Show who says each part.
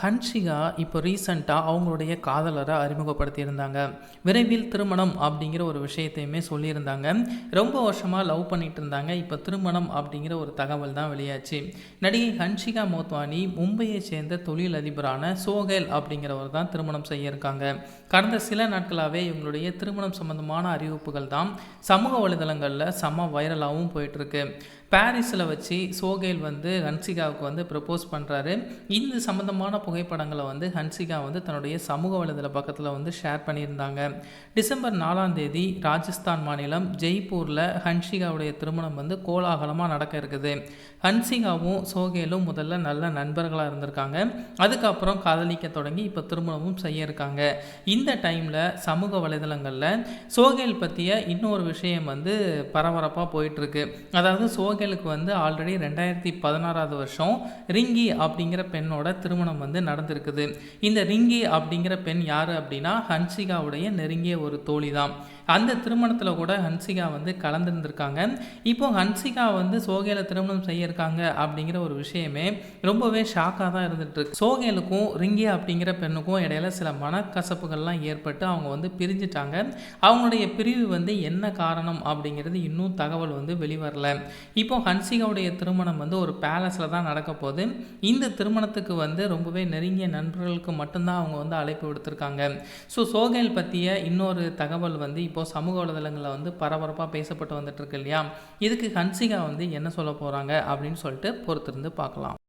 Speaker 1: ஹன்ஷிகா இப்போ ரீசண்டாக அவங்களுடைய காதலரை அறிமுகப்படுத்தியிருந்தாங்க. விரைவில் திருமணம் அப்படிங்கிற ஒரு விஷயத்தையுமே சொல்லியிருந்தாங்க. ரொம்ப வருஷமாக லவ் பண்ணிட்டு இருந்தாங்க இப்போ திருமணம் அப்படிங்கிற ஒரு தகவல் தான் வெளியாச்சு. நடிகை ஹன்ஷிகா மோத்வானி மும்பையை சேர்ந்த தொழிலதிபரான சோகேல் அப்படிங்கிறவர் தான் திருமணம் செய்ய இருக்காங்க கடந்த சில நாட்களாகவே இவங்களுடைய திருமணம் சம்பந்தமான அறிவிப்புகள் தான் சமூக வலைதளங்களில் செம வைரலாகவும் போயிட்டுருக்கு. பாரிஸில் வச்சு சோகேல் வந்து ஹன்சிகாவுக்கு வந்து ப்ரப்போஸ் பண்ணுறாரு இந்த சம்மந்தமான புகைப்படங்களை வந்து ஹன்சிகா வந்து தன்னுடைய சமூக வலைதள பக்கத்தில் வந்து ஷேர் பண்ணியிருந்தாங்க. டிசம்பர் நாலாம் தேதி ராஜஸ்தான் மாநிலம் ஜெய்ப்பூரில் ஹன்சிகாவுடைய திருமணம் வந்து கோலாகலமாக நடக்க இருக்குது. ஹன்சிகாவும் சோகேலும் முதல்ல நல்ல நண்பர்களாக இருந்திருக்காங்க. அதுக்கப்புறம் காதலிக்க தொடங்கி இப்போ திருமணமும் செய்ய இருக்காங்க. இந்த டைமில் சமூக வலைதளங்களில் சோகேல் பற்றிய இன்னொரு விஷயம் வந்து பரபரப்பாக போயிட்டுருக்கு அதாவது சோகேலுக்கு வந்து ஆல்ரெடி ரெண்டாயிரத்தி பதினாறாவது வருஷம் ரிங்கி அப்படிங்கிற பெண்ணோட திருமணம் வந்து நடந்திருக்குது. இந்த ரிங்கி அப்படிங்கிற பெண் யார் அப்படின்னா ஹன்சிகாவுடைய நெருங்கிய ஒரு தோழி தான் அந்த திருமணத்தில் கூட ஹன்சிகா வந்து கலந்துருந்துருக்காங்க. இப்போ ஹன்சிகா வந்து சோகேல திருமணம் செய்யிருக்காங்க அப்படிங்கிற ஒரு விஷயமே ரொம்பவே ஷாக்காக தான் இருந்துட்டு இருக்கு சோகேலுக்கும் ரிங்கி அப்படிங்கிற பெண்ணுக்கும் இடையில சில மனக்கசப்புகள்லாம் ஏற்பட்டு அவங்க வந்து பிரிஞ்சுட்டாங்க. அவங்களுடைய பிரிவு வந்து என்ன காரணம் அப்படிங்கிறது இன்னும் தகவல் வந்து வெளிவரல. இப்போ ஹன்சிகாவுடைய திருமணம் வந்து ஒரு பேலஸில் தான் நடக்க போகுது. இந்த திருமணத்துக்கு வந்து ரொம்பவே நெருங்கிய நண்பர்களுக்கு மட்டும்தான் அவங்க வந்து அழைப்பு விடுத்திருக்காங்க. ஸோ சோகேல் பற்றிய இன்னொரு தகவல் வந்து இப்போ சமூக வலைதளங்களில் வந்து பரபரப்பாக பேசப்பட்டு வந்துட்டு இருக்கு இல்லையா? இதுக்கு ஹன்சிகா வந்து என்ன சொல்ல போகிறாங்க அப்படின்னு சொல்லிட்டு பொறுத்திருந்து பார்க்கலாம்.